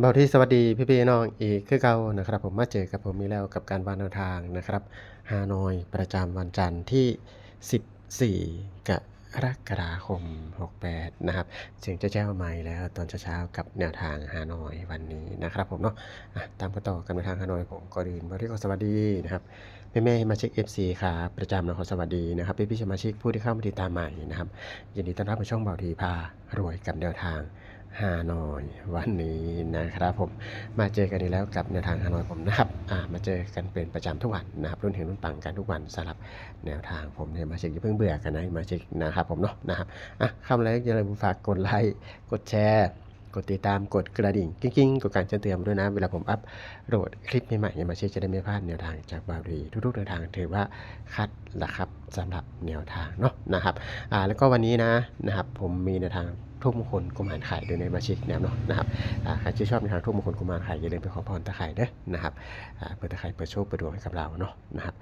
เบาที่สวัสดีพี่พี่ๆน้องอีกคือเก่านะครับ ผมมาเจอกับผมมีแล้วกับการวางแนวทางนะครับฮานอยประจำวันจันทร์ที่ 14 กรกฎาคม 68 นะครับเสียงจะแจ้วใหม่แล้วตอนเช้าๆกับแนวทางฮานอยวันนี้นะครับผมเนาะะตามกันต่อกันไปทางฮานอยผมก็ดีนบาที่ก็สวัสดีนะครับแม่แม่มาเช็ค FC ครับประจำนะขอสวัสดีนะครับพี่พี่สมาชิกผู้ที่เข้ามาติดตามใหม่นะครับยินดีต้อนรับในช่องเบาทีพารวยกับแนวทาง ฮานอยวันนี้นะครับผมมาเจอกันอีกแล้วกับแนวทางฮานอยผมนะครับมาเจอกันเป็นประจำทุกวันนะครับรุ่นเห็นรุ่นปังกันทุกวันสำหรับแนวทางผมเนี่ยมาเช็คอย่าเพิ่งเบื่อกันนะมาเช็คนะครับผมเนาะนะครับอะคำแรกอย่าลืมฝากกดไลค์กดแชร์กดติดตามกดกระดิ่งกิ้งๆกดการแจ้งเตือนด้วยนะ เวลาผมอัพโหลดคลิปใหม่ๆมาเช็คจะได้ไม่พลาดแนวทางจากบารีทุกๆแนวทางถือว่าคัดละครับสำหรับแนวทางเนาะนะครับอ่าแล้วก็วันนี้นะนะครับผมมีแนวทาง ทุกมงคลกุมารไข่โดยในมาชิกแนวเนาะนะครับใครที่ชอบในทางทุกมงคลกุมารไข่อย่าลืมไปขอพรตะไคร่เด้อนะครับเปิดตะไคร่เปิดโชคเปิดดวงให้กับเราเนาะนะครับ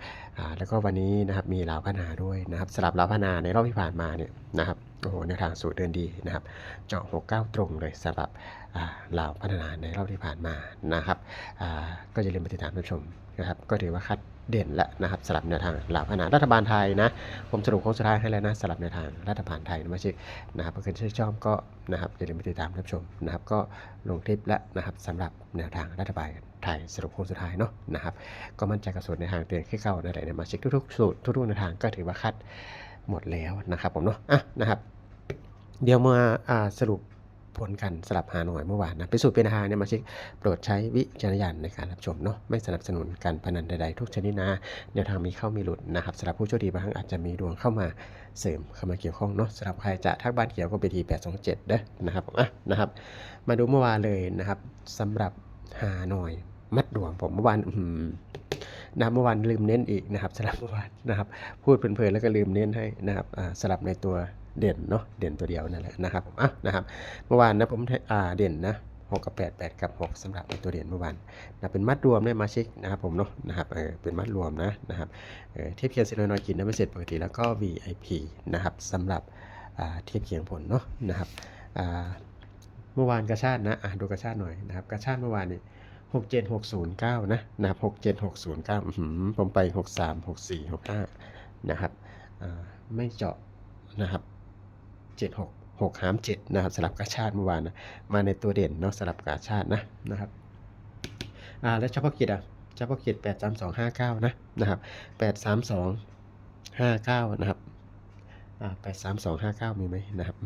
แล้วก็วันนี้นะครับมีลาวพนาด้วยนะครับสลับลาวพนาในรอบที่ผ่านมาเนี่ยนะครับโอ้โหแนวทางสูตรเดินดีนะครับ เจาะ69 ตรงเลยสำหรับอ่าลาวพัฒนาในรอบที่ผ่านมานะครับก็อย่าลืมไปติดตามรับชมนะครับ ก็ถือว่าคัด เด่นและนะครับสลับแนวทางหลาวพัฒนารัฐบาลไทยนะ ผมสรุปโค้งสุดท้ายให้แล้วนะสลับแนวทางรัฐบาลไทยนะม่ใช่นะครับเพื่อนที่ชอบก็นะครับอย่าลืมไปติดตามรับชมนะครับก็ลงคลิปและนะครับสำหรับแนวทางรัฐบาลไทยสรุปโค้งสุดท้ายเนาะนะครับก็มั่นใจกับสูตรในทางเตือนขึ้นเข้าในไหนในมาช็คทุกๆสูตรทุกๆในวทางก็ถือว่าคัดหมดแล้วนะครับผมเนาะอะนะครับเดี๋ยวมาอ่าสรุป ผลกันสลับหาหน่อยเมื่อวานนะไปสู่เป็นทางเนี่ยมาช็คโปรดใช้วิจารณญาณในการรับชมเนาะไม่สนับสนุนการพนันใดๆ ทุกชนิดนะแนวทางมีเข้ามีหลุดนะครับสำหรับผู้โชคดีบางครั้งอาจจะมีดวงเข้ามาเสริมเข้ามาเกี่ยวข้องเนาะสำหรับใครจะทักบ้านเขียวก็ไปที827เด้อนะครับอะนะครับ มาดูเมื่อวานเลยนะครับสำหรับหาหน่อยมัดดวงผมเมื่อวานอืมนะเมื่อวานลืมเน้นอีกนะครับสำหรับเมื่อวานนะครับ พูดเพลินๆแล้วก็ลืมเน้นให้นะครับสลับในตัว เด่นเนาะเด่นตัวเดียวนั่นแหละนะครับอะนะครับเมื่อวานนะผมอ่าเด่นนะ6กับ8 8 กับ 6สำหรับในตัวเด่นเมื่อวานนะเป็นมัดรวมได้มาเช็คนะครับผมเนาะนะครับเออเป็นมัดรวมนะนะครับเออเทียบเคียงเซนนอยกินนะไม่เสร็จปกติแล้วก็ VIP นะครับสำหรับอ่าเทียบเคียงผลเนาะนะครับอ่าเมื่อวานกระชาตินะอะดูกระชาติหน่อยนะครับกระชาติเมื่อวานนี่หกเจ็ดหกศูนย์เก้านะนะครับหกเจ็ดหกศูนย์เก้าผมไปหกสามหกสี่หกห้านะครับอ่าไม่เจาะนะครับ เจ็ดหกหกหามเจ็ดนะครับสลับกระชาติเมื่อวานนะมาในตัวเด่นเนาะสลับกระชาตินะนะครับอ่าแล้วเฉพาะกิจอะเฉพาะกิจแปดสามสองห้าเก้านะนะครับแปดสามสองห้าเก้านะครับอ่าแปดสามสองห้าเก้ามีไหมนะครับ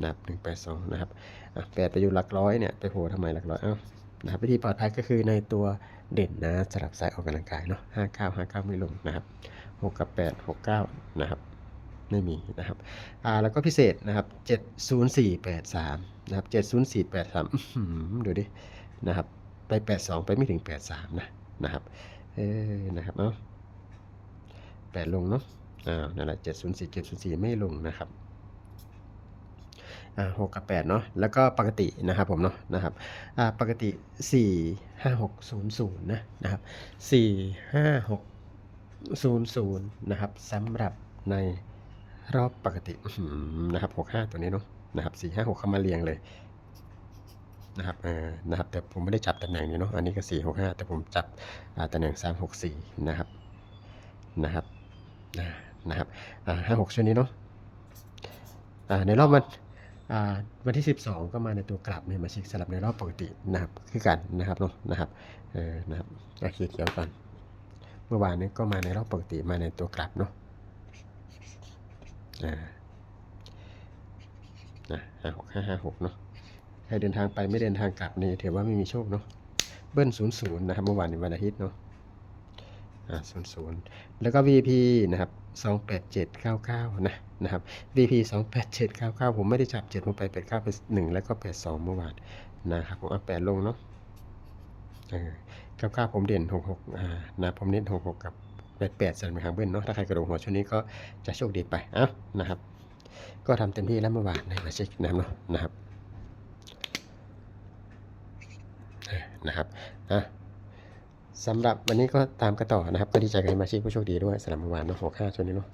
นะครับหนึ่งแปดสองนะครับอะแปดไปอยู่หลักร้อยเนี่ยไปโผล่ทำไมหลักร้อยเอ้านะครับวิธีปลอดภัยก็คือในตัวเด่นนะสำหรับสายออกกำลังกายเนาะห้าเก้าห้าเก้าไม่ลงนะครับหกกับแปดหกเก้านะครับ ไม่มีนะครับอ่าแล้วก็พิเศษนะครับเจ็ดศูนย์สี่แปดสามนะครับเจ็ดศูนย์สี่แปดสามดูดินะครับ ไปแปดสองไปไม่ถึงแปดสามนะนะครับเออนะครับเนาะแปดลงเนาะอ่านั่นแหละเจ็ดศูนย์สี่เจ็ดศูนย์สี่ไม่ลงนะครับอ่าหกกับแปดเนาะแล้วก็ปกตินะครับผมเนาะนะครับอ่าปกติสี่ห้าหกศูนย์ศูนย์นะนะครับสี่ห้าหกศูนย์ศูนย์นะครับสำหรับใน รอบปกตินะครับหกห้าตัวนี้เนาะนะครับสี่ห้าหกเข้ามาเรียงเลยนะครับเออนะครับ แต่ผมไม่ได้จับตำแหน่งนี้เนาะ อันนี้ก็สี่หกห้าแต่ผมจับตำแหน่งสามหกสี่นะครับ นะครับ นะครับห้าหกช่วงนี้เนาะในรอบมันวันที่ 12 ก็มาในตัวกลับเนี่ยมาเช็คสลับในรอบปกตินะครับคือกันนะครับเนาะนะครับเออนะครับอาเขียเขียวก่อนเมื่อวานนี้ก็มาในรอบปกติมาในตัวกลับเนาะ อ่านะห้าหกห้าห้าหกเนาะใครเดินทางไปไม่เดินทางกลับนี่ถือว่าไม่มีโชคเนาะเบิ้ลศูนย์ศูนย์นะครับเมื่อวานในวันอาทิตย์เนาะอ่าศูนย์ศูนย์แล้วก็ VP นะครับสองแปดเจ็ดเก้าเก้านะนะครับ VP 2 8 7 9 9ผมไม่ได้จับ7ผมไป8 9ไป1แล้วก็8 2เมื่อวานนะครับผมเอา8ลงเนาะเออ99ผมเด่น66อ่านะผมเน้น66กับ 88สำหรับทางเบิ้ลเนาะถ้าใครกระโดดหัวช่วงนี้ก็จะโชคดีไปเอ้านะครับ ก็ทำเต็มที่แล้วเมื่อวานในมาเช็คนะครับเนาะนะครับนะครับอะสำหรับวันนี้ก็ตามกันต่อนะครับ ก็ดีใจกับมาชิกผู้โชคดีด้วยสำหรับเมื่อวานเนาะ65ช่วงนี้เนาะ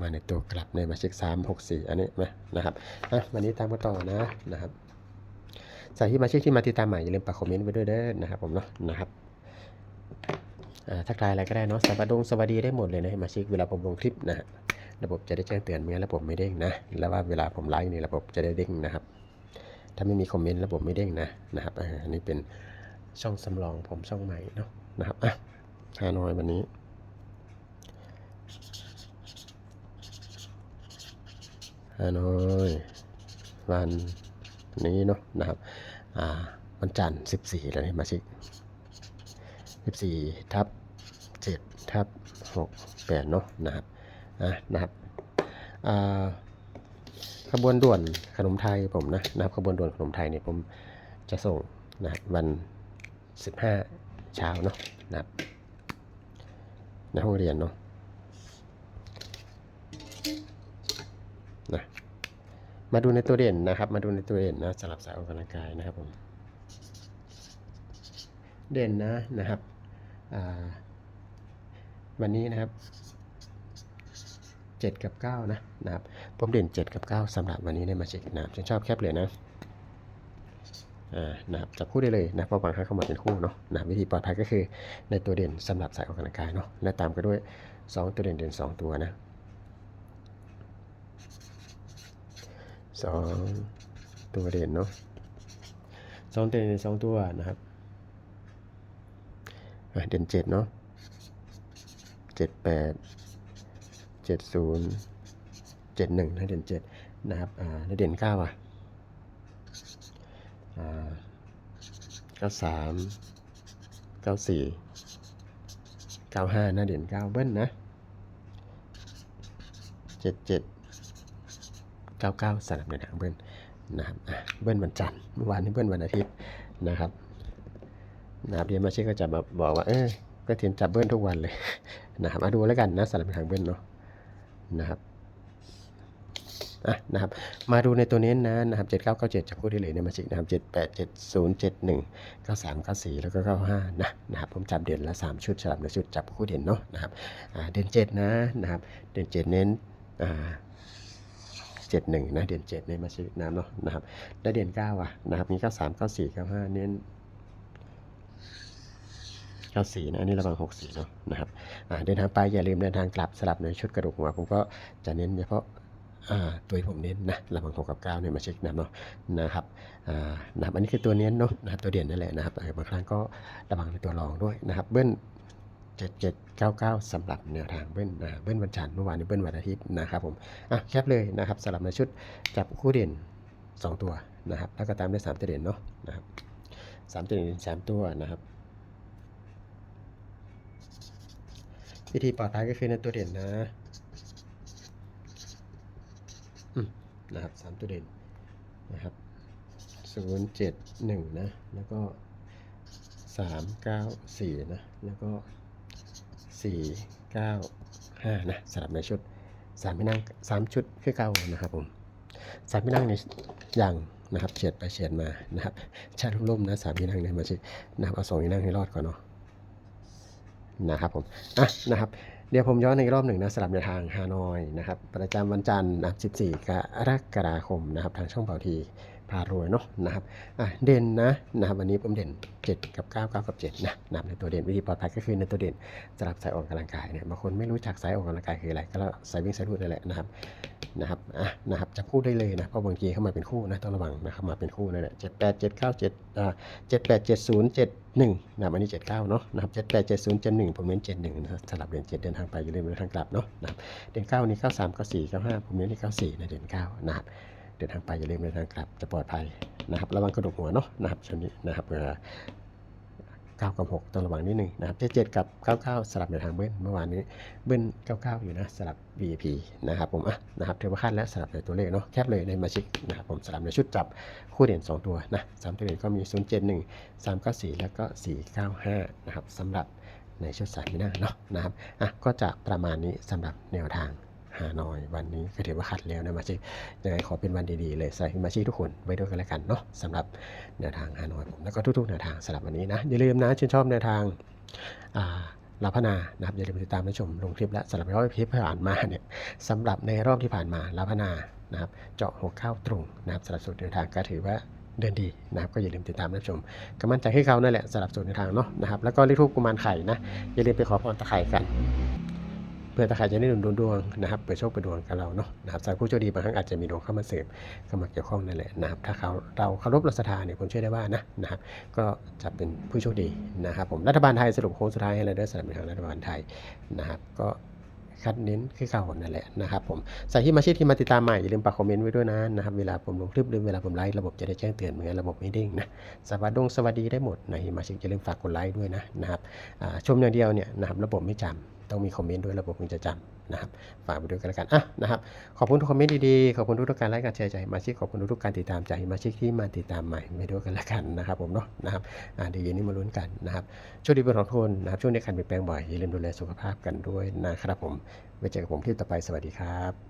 มาในตัวกลับในมาเช็คสามหกสี่อันนี้นะนะครับอะวันนี้ตามกันต่อนะนะครับสายที่มาชิกที่มาติดตามใหม่อย่าลืมปักคอมเมนต์ไว้ด้วยเด้อนะครับผมเนาะนะครับ ทักทายอะไรก็ได้เนาะสวัสดีสวัสดีได้หมดเลยนะมาชิกเวลาผมลงคลิปนะฮะระบบจะได้แจ้งเตือนไม่งั้นระบบไม่เด้งนะ แล้วว่าเวลาผมไลฟ์นี่ระบบจะได้เด้งนะครับ ถ้าไม่มีคอมเมนต์ระบบไม่เด้งนะนะครับอ่าอันนี้เป็นช่องสำรองผมช่องใหม่เนาะนะครับอะฮานอยวันนี้ฮานอยวันนี้เนาะนะครับอ่าวันจันทร์14แล้วนี่มาชิก 14ทับ7ทับ6 8เนาะนะครับอะนะครับอ่าขบวนด่วนขนมไทยผมนะนะครับขบวนด่วนขนมไทยเนี่ยผมจะส่งนะวัน 15 เช้าเนาะนะครับในห้องเรียนเนาะนะมาดูในตัวเด่นนะครับ มาดูในตัวเด่นนะสำหรับสายออกกำลังกายนะครับผมเด่นนะนะครับ วันนี้นะครับเจ็ดกับเก้านะนะครับ ผมเด่นเจ็ดกับเก้าสำหรับวันนี้ในมาเช็คนะครับฉันชอบแคปเลยนะอ่านะครับจับคู่ได้เลยนะเพราะบางครั้งเข้ามาเป็นคู่เนาะนะวิธีปลอดภัยก็คือในตัวเด่นสำหรับสายออกกำลังกายเนาะและตามกันด้วยสองตัวเด่นเด่นสองตัวนะสองตัวเด่นเนาะสองตัวเด่นสองตัวนะครับ เด่นเจ็ดเนาะเจ็ดแปดเจ็ดศูนย์เจ็ดหนึ่งนะเด่นเจ็ดนะครับอ่าแล้วเด่นเก้าอะอ่าเก้าสามเก้าสี่เก้าห้านะเด่นเก้าเบิ้ลนะเจ็ดเจ็ด99สลับในทางเบิ้ลนะครับอะเบิ้ลวันจันทร์เมื่อวานนี้เบิ้ลวันอาทิตย์นะครับ นะครับเดียมาเช่ก็จะมาบอกว่าเออก็เทียนจับเบิ้ลทุกวันเลยนะครับมาดูแล้วกันนะสลับในทางเบิ้ลเนาะนะครับอะนะครับมาดูในตัวนี้นะนะครับ7997จับคู่ได้เลยในมาชิกนะครับ787071 93 94แล้วก็95นะนะครับผมจับเด่นละ3ชุดสลับในชุดจับคู่เด่นเนาะนะครับอ่าเด่น7นะนะครับเด่น7เน้นอ่าเจ็ดหนึ่งนะเด่นเจ็ดในมาชิน้ำเนาะนะครับแล้วเด่นเก้าอะนะครับมีเก้าสามเก้าสี่เก้าห้าเน้น เก้าสี่นะอันนี้ระวังหกสี่เนาะนะครับอ่าเดินทางไปอย่าลืมเดินทางกลับสลับในชุดกระดูกหัวผมก็จะเน้นเฉพาะอ่าตัวที่ผมเน้นนะระวังหกกับเก้าเนี่ยมาเช็คนะเนาะนะครับอ่านะครับอันนี้คือตัวเน้นเนาะนะครับตัวเด่นนั่นแหละนะครับบางครั้งก็ระวังในตัวรองด้วยนะครับเบิ้ล7799สำหรับแนวทางเบิ้ลนะเบิ้ลวันจันทร์เมื่อวานนี้เบิ้ลวันอาทิตย์นะครับผมอะแคปเลยนะครับสำหรับในชุดจับคู่เด่น 2 ตัวนะครับแล้วก็ตามด้วย3ตัวเด่นเนาะนะครับสามตัวเด่นสามตัวนะครับ วิธีปลอดภัยก็คือในตัวเด่นนะนะครับสามตัวเด่นนะครับศูนย์เจ็ดหนึ่งนะ แล้วก็สามเก้าสี่นะ แล้วก็สี่เก้าห้านะสลับในชุดสามไม่นั่งสามชุดคือเก้านะครับผมสามไม่นั่งในอย่างนะครับเฉียดไปเฉียดมานะครับชาลุ่มๆนะสามไม่นั่งในมาชินะครับเอาสองไม่นั่งให้รอดก่อนเนาะ นะครับผมอะนะครับเดี๋ยวผมย้อนในรอบหนึ่งนะสลับในทางฮานอยนะครับประจำวันจันทร์นะ14กรกฎาคมนะครับทางช่องเบาที พารวยเนาะนะครับอะเด่นนะนะครับวันนี้ผมเด่น 7 กับ 9 9 กับ7นะนะในตัวเด่นวิธีปลอดภัยก็คือในตัวเด่นสำหรับสายออกกำลังกายเนี่ยบางคนไม่รู้จักสายออกกำลังกายคืออะไรก็สายวิ่งสายรูดนั่นแหละนะครับนะครับอะนะครับจะพูดได้เลยนะเพราะบางทีเข้ามาเป็นคู่นะต้องระวังนะครับมาเป็นคู่นั่นแหละเจ็ดแปดเจ็ดเก้าเจ็ดอ่าเจ็ดแปดเจ็ดศูนย์เจ็ดหนึ่งนะครับอันนี้เจ็ดเก้าเนาะนะครับเจ็ดแปดเจ็ดศูนย์เจ็ดหนึ่งผมเน้นเจ็ดหนึ่งนะสลับเดือนเจ็ดเดินทางไปอย่าลืมเดินทางกลับเนาะนะครับเดือนเก้านี้เก้าสามเก้าสี่เก้าห้าผมเน้นที่เก้าสี่นะเดือนเก้านะครับ เดินทางไปอย่าลืมเดินทางกลับจะปลอดภัยนะครับระวังกระดูกหัวเนาะนะครับช่วงนี้นะครับเอ่อ9กับ6ต้องระวังนิดนึงนะครับ77กับ99สลับในทางเบิ้ลเมื่อวานนี้เบิ้ล99อยู่นะสลับ VIP นะครับผมอะนะครับถือว่าคาดและสลับในตัวเลขเนาะแคปเลยในมาชิกนะครับผมสลับในชุดจับคู่เด่น 2 ตัวนะสามตัวเด่นก็มี071 394แล้วก็495นะครับสำหรับในชุดสายมินาเนาะนะครับอะก็จะประมาณนี้สำหรับแนวทาง ฮานอย วันนี้ก็ถือว่าคัดแล้วนะมาชิกยังไงขอเป็นวันดีๆเลยใส่มาชิกทุกคนไว้ด้วยกันแล้วกันเนาะสำหรับแนวทางฮานอยผมแล้วก็ทุกๆแนวทางสำหรับวันนี้นะอย่าลืมนะชื่นชอบแนวทางอ่าลาพนานะครับอย่าลืมติดตามรับชมลงคลิปและสำหรับรอบที่ผ่านมาเนี่ยสำหรับในรอบที่ผ่านมาลาพนานะครับเจาะหัวข้าวตรงนะครับสำหรับสุดแนวทางก็ถือว่าเดินดีนะครับก็อย่าลืมติดตามรับชมก็มั่นใจให้เขานั่นแหละสำหรับส่วนในทางเนาะนะครับแล้วก็เลขทูปกุมารไข่นะอย่าลืมไปขอพรตะไคร่กัน พื่อตะไครจะได้หนุนดวงนะครับเปิดโชคเปิดดวงกับเราเนาะนะครับสำหรับผู้โชคดีบางครั้งอาจจะมีดวงเข้ามาเสริมเข้ามาเกี่ยวข้องนั่นแหละนะครับถ้าเขาเราเคารพราศรัทธาเนี่ยผมเชื่อได้ว่านะนะครับก็จะเป็นผู้โชคดีนะครับผมรัฐบาลไทยสรุปโค้งสุดท้ายให้เราได้สนับสนุนทางรัฐบาลไทยนะครับก็คัดเน้นคือเก่านั่นแหละนะครับผมใส่ที่มาชีพที่มาติดตามใหม่อย่าลืมปักคอมเมนต์ไว้ด้วยนะนะครับเวลาผมลงคลิปหรือเวลาผมไลฟ์ระบบจะได้แจ้งเตือนเหมือนระบบไม่เด้งนะสวัสดีสวัสดีได้หมดนะที่มาชีพอย่าลืมฝากกดไลค์ด้วยนะนะครับชมอย่างเดียวเนี่ยนะครับระบบไม่จำ ต้องมีคอมเมนต์ด้วยระบบถึงจะจำนะครับ ฝากไปด้วยกันแล้วกันอะนะครับ ขอบคุณทุกคอมเมนต์ดีๆ ขอบคุณทุกการไลค์การแชร์ใจมาชีพขอบคุณทุกการติดตามใจมาชีพที่มาติดตามใหม่ไปด้วยกันแล้วกันนะครับผมเนาะนะครับอ่าเดี๋ยวเย็นนี้มาลุ้นกันนะครับช่วงดีเป็นของทุนนะครับช่วงนี้การเปลี่ยนแปลงบ่อยอย่าลืมดูแลสุขภาพกันด้วยนะครับผมไว้เจอกับผมที่ต่อไปสวัสดีครับ